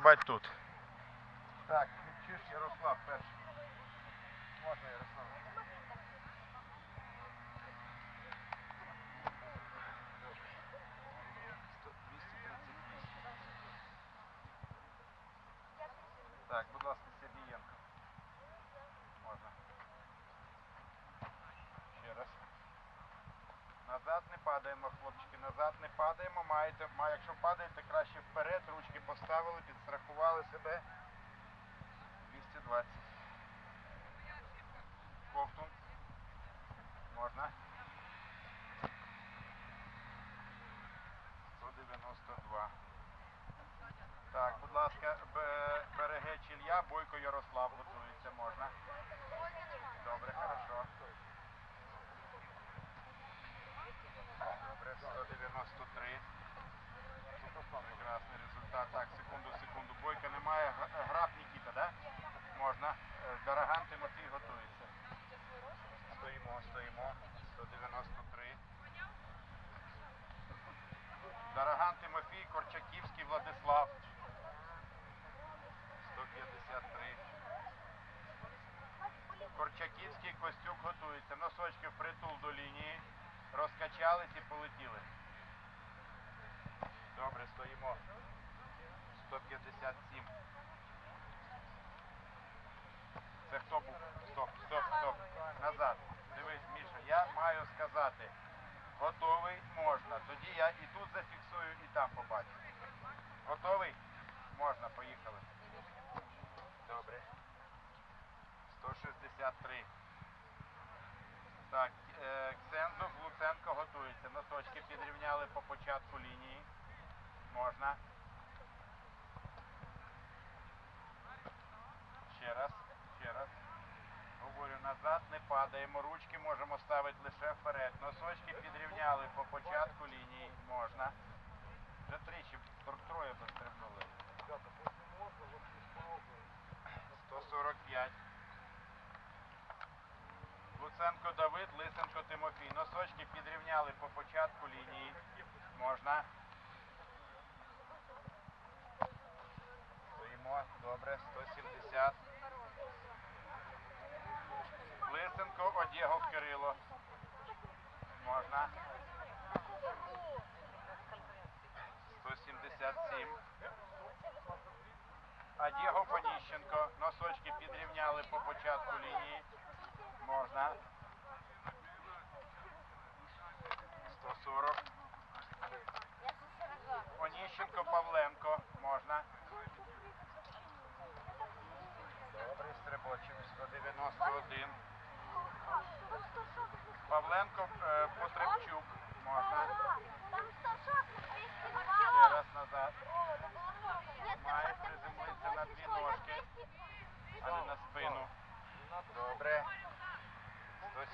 стрибати тут. Так, чуєш, Ярослав перший. Можна, Ярослав. Так, будь ласка, Сергієнко. Назад не падаємо, хлопчики, назад не падаємо. Маєте, має, якщо падаєте, краще вперед, ручки поставили, підстрахували себе. 220. Дороган Тимофій, Корчаківський Владислав. 153. Корчаківський Костюк готується. Носочки впритул до лінії. Розкачались і полетіли. Добре, стоїмо. 157. Це хто був? Стоп, стоп, стоп. Назад. Дивись, Міша, я маю сказати. Готовий можна. Тоді я і тут зафіксую, і там побачу. Готовий? Можна, поїхали. Добре. 163. Так, е, Ксензов, Луценко готується. Носочки підрівняли по початку лінії. Можна. Ще раз, ще раз. Говорю, назад не падаємо. Ручки можемо ставити лише вперед. Носочки підрівняли по початку лінії. Можна. Вже тричі тр- троє дострибнули. 145. Луценко Давид, Лисенко Тимофій. Носочки підрівняли по початку лінії. Можна. Стоїмо. Добре. 170. Лисенко, Одєгов Кирило. Можна. 177. Одєгов Оніщенко. Носочки підрівняли по початку лінії. Можна. 140. Оніщенко Павленко. Можна. Добрий стрибочок. 191. Павленко е, Потребчук. Можна. Ще раз назад. Має приземлитися на дві ножки, а не на спину. Добре.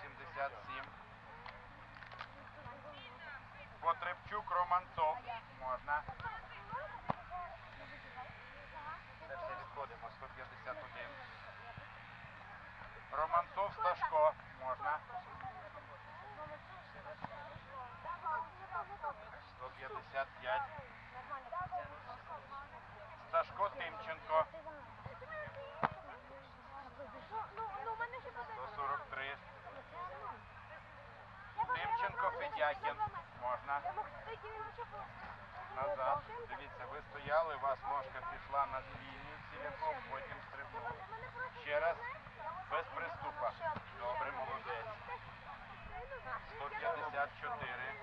177. Потребчук Романцов. Можна. Це все відходимо. 151. Романцов Сташко. Можна. 155. Сташко Тимченко. Тимченко Можна. Назад. Дивіться, ви стояли, у вас ножка пішла на лінію ціляком, потім стрибнули. Ще раз. Без приступа. Добре, молодець. 154.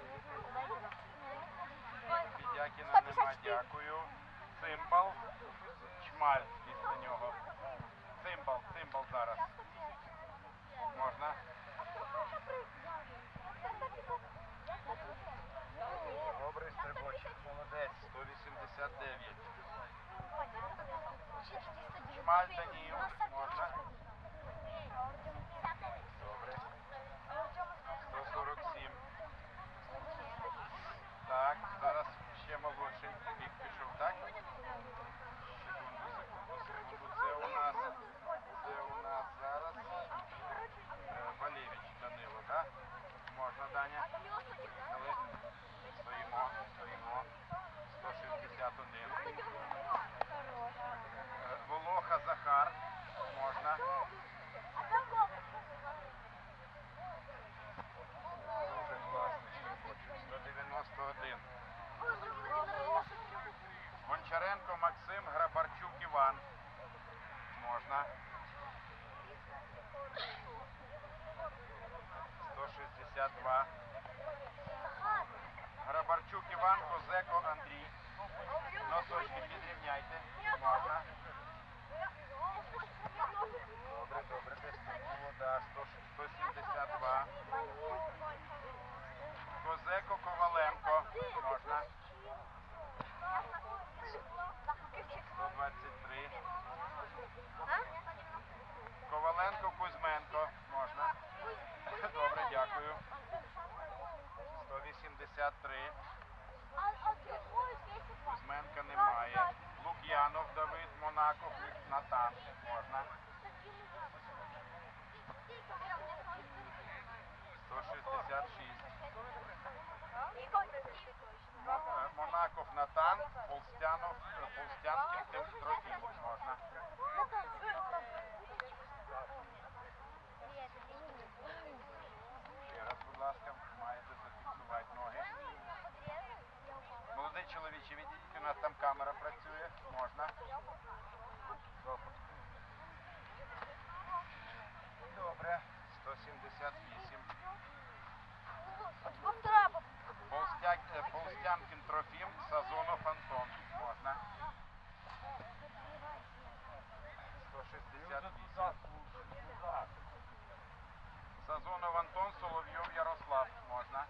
Федякіна нема, дякую. Цимбал. Чмаль після нього. Цимбал, цимбал зараз. Можна? Добрий стрибочок, можна. 162. Грабарчук Иван Козеко, Андрей Носочки підрівняйте. Можна. 53. Кузьменка немає. Лук'янов, Давид, Монаков, Натан. Можна. 166. Монаков, Натан, Полстянов, Полстянки Киртин, Можна. Ще раз, будь ласка. Полстянкін Трофім, Сазонов Антон. Можна. 168. Сазонов Антон, Соловйов Ярослав. Можна.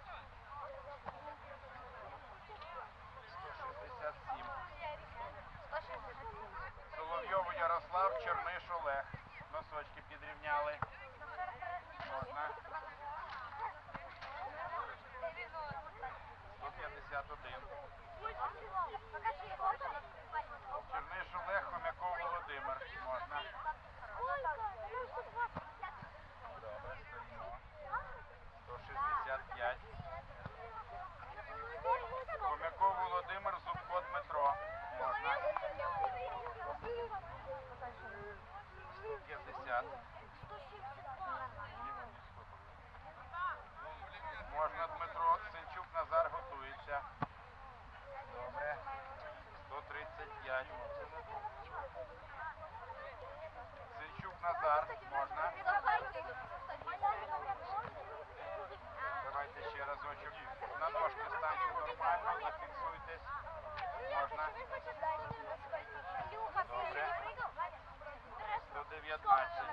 your conscience.